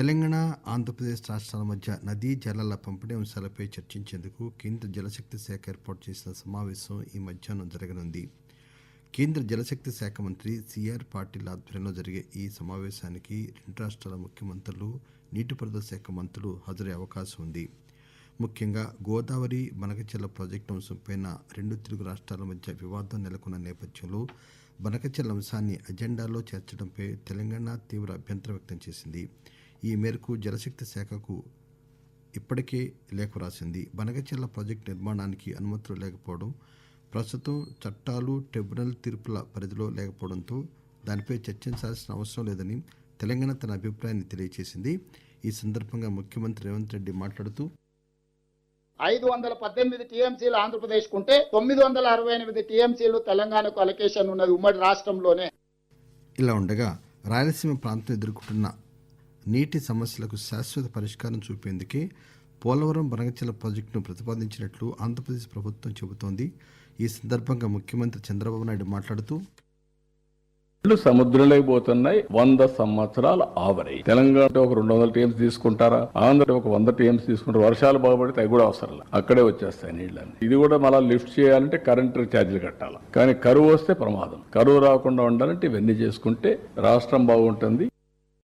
తెలంగాణ ఆంధ్రప్రదేశ్ రాష్ట్రాల మధ్య నదీ జలాల పంపిణీ అంశాలపై చర్చించేందుకు కేంద్ర జలశక్తి శాఖ ఏర్పాటు చేసిన సమావేశం ఈ మధ్యాహ్నం జరగనుంది. కేంద్ర జలశక్తి శాఖ మంత్రి సిఆర్ పాటిల్ ఆధ్వర్యంలో జరిగే ఈ సమావేశానికి రెండు రాష్ట్రాల ముఖ్యమంత్రులు నీటిపారుదల శాఖ మంత్రులు హాజరయ్యే అవకాశం ఉంది. ముఖ్యంగా గోదావరి బనకచెర్ల ప్రాజెక్టు అంశంపై రెండు తెలుగు రాష్ట్రాల మధ్య వివాదం నెలకొన్న నేపథ్యంలో బనకచెల అంశాన్ని అజెండాలో చేర్చడంపై తెలంగాణ తీవ్ర అభ్యంతరం వ్యక్తం చేసింది. ఈ మేరకు జలశక్తి శాఖకు ఇప్పటికే లేఖ రాసింది. బనకచెర్ల ప్రాజెక్టు నిర్మాణానికి అనుమతులు లేకపోవడం ప్రస్తుతం చట్టాలు ట్రిబ్యునల్ తీర్పుల పరిధిలో లేకపోవడంతో దానిపై చర్చించాల్సిన అవసరం లేదని తెలంగాణ తన అభిప్రాయాన్ని తెలియజేసింది. ఈ సందర్భంగా ముఖ్యమంత్రి రేవంత్ రెడ్డి మాట్లాడుతూ ఐదు వందల పద్దెనిమిది టీఎంసీలు ఆంధ్రప్రదేశ్ కుంటే తొమ్మిది వందల అరవై ఎనిమిది టీఎంసీలు తెలంగాణకు అలొకేషన్ ఉన్నది ఉమ్మడి రాష్ట్రంలోనే. ఇలా ఉండగా రాయలసీమ ప్రాంతం ఎదుర్కొంటున్న నీటి సమస్యలకు శాశ్వత పరిష్కారం చూపేందుకే పోలవరం బనగచెల ప్రాజెక్టును ప్రతిపాదించినట్లు ఆంధ్రప్రదేశ్ ప్రభుత్వం చెబుతోంది. ఈ సందర్భంగా ముఖ్యమంత్రి చంద్రబాబు నాయుడు మాట్లాడుతూ నీళ్ళు సముద్రంలోకి పోతున్నాయి వంద సంవత్సరాలు ఆవరాయి తెలంగాణ ఒక రెండు వందల టీఎంస్ తీసుకుంటారా? ఆంధ్ర ఒక వంద టీఎంస్ తీసుకుంటారు? వర్షాలు బాగుపడితే అవి కూడా అవసరం అక్కడే వచ్చేస్తాయి నీళ్ళని ఇది కూడా మళ్ళీ లిఫ్ట్ చేయాలంటే కరెంట్ ఛార్జీలు కట్టాలి? కానీ కరువు వస్తే ప్రమాదం. కరువు రాకుండా ఉండాలంటే ఇవన్నీ చేసుకుంటే రాష్ట్రం బాగుంటుంది.